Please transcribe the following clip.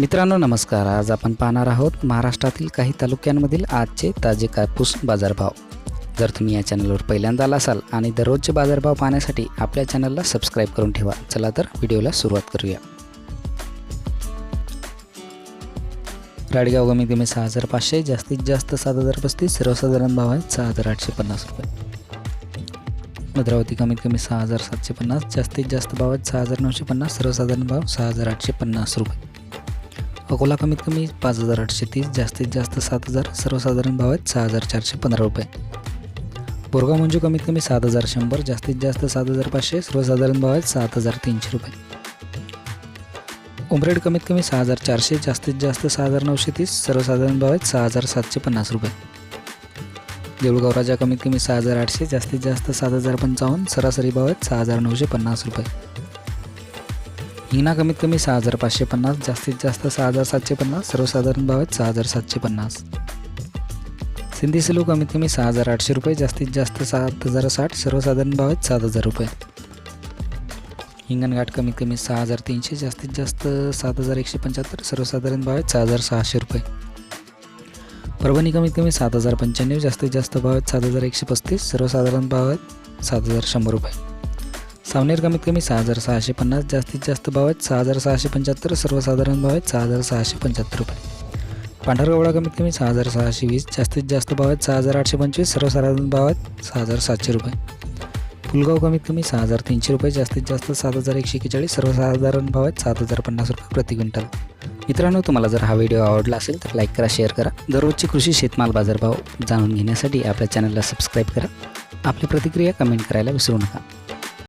मित्रांनो नमस्कार. आज आपण पाहणार आहोत महाराष्ट्रातील काही तालुक्यांमधील आजचे ताजे कापूस बाजारभाव. जर तुम्ही या चॅनलवर पहिल्यांदा आला असाल आणि दररोजचे बाजारभाव पाहण्यासाठी आपल्या चॅनलला सबस्क्राईब करून ठेवा. चला तर व्हिडिओला सुरुवात करूया. राडगाव कमीत कमी सहा हजार पाचशे जास्तीत जास्त सात हजार पस्तीस सर्वसाधारण भाव आहेत सहा हजार आठशे पन्नास रुपये. भद्रावती कमीत कमी सहा हजार सातशे पन्नास जास्तीत जास्त भाव आहेत सहा हजार नऊशे पन्नास सर्वसाधारण भाव सहा हजार आठशे पन्नास रुपये. अकोला कमीत कमी पाच हजार आठशे तीस जास्तीत जास्त सात हजार सर्वसाधारण भाव आहेत सहा हजार चारशे पंधरा रुपये. बोरगाव मंजू कमीत कमी सात हजार शंभर जास्तीत जास्त सात हजार पाचशे सर्वसाधारण भाव आहेत सात हजार तीनशे रुपये. उमरेड कमीत कमी सहा हजार चारशे जास्तीत जास्त सहा हजार नऊशे तीस सर्वसाधारण भाव आहेत सहा हजार सातशे पन्नास रुपये. देऊळगाव राजा कमीत कमी सहा हजार आठशे जास्तीत जास्त सात हजार पंचावन्न सरासरी भाव आहेत सहा हजार नऊशे पन्नास रुपये. हिंगणा कमीत कमी सहा हजार पाचशे पन्नास जास्तीत जास्त सहा हजार सातशे पन्नास सर्वसाधारण भाव आहेत सहा हजार सातशे पन्नास. सिंधी सिलू कमीत कमी सहा हजार आठशे रुपये जास्तीत जास्त सात हजार साठ सर्वसाधारण भाव आहेत सात हजार रुपये. हिंगणघाट कमीत कमी सहा हजार तीनशे जास्तीत जास्त सात हजार एकशे पंच्याहत्तर सर्वसाधारण भाव आहेत सहा हजार सहाशे रुपये. परभणी कमीत कमी सात हजार पंच्याण्णव जास्तीत जास्त भाव आहेत सात हजार एकशे पस्तीस सर्वसाधारण भाव आहेत सात हजार शंभर रुपये. सावनेर कमीत कमी सहा हजार सहाशे पन्नास जास्तीत जास्त भाव आहेत सहा हजार सहाशे पंच्याहत्तर सर्वसाधारण भाव आहेत सहा हजार सहाशे पंच्याहत्तर रुपये. पांढरगवडा कमीत कमी सहा हजार सहाशे वीस जास्तीत जास्त भाव आहेत सहा हजार आठशे पंचवीस सर्वसाधारण भाव आहेत सहा हजार सातशे रुपये. पुलगाव कमीत कमी सहा हजार तीनशे रुपये जास्तीत जास्त सात हजार एकशे एक्केचाळीस सर्वसाधारण भाव आहेत सात हजार पन्नास रुपये प्रति क्विंटल. मित्रांनो तुम्हाला जर हा व्हिडिओ आवडला असेल तर लाईक करा शेअर करा. दररोजचे कृषी शेतमाल बाजारभाव जाणून घेण्यासाठी आपल्या चॅनलला सबस्क्राईब करा. आपली प्रतिक्रिया कमेंट करायला विसरू नका.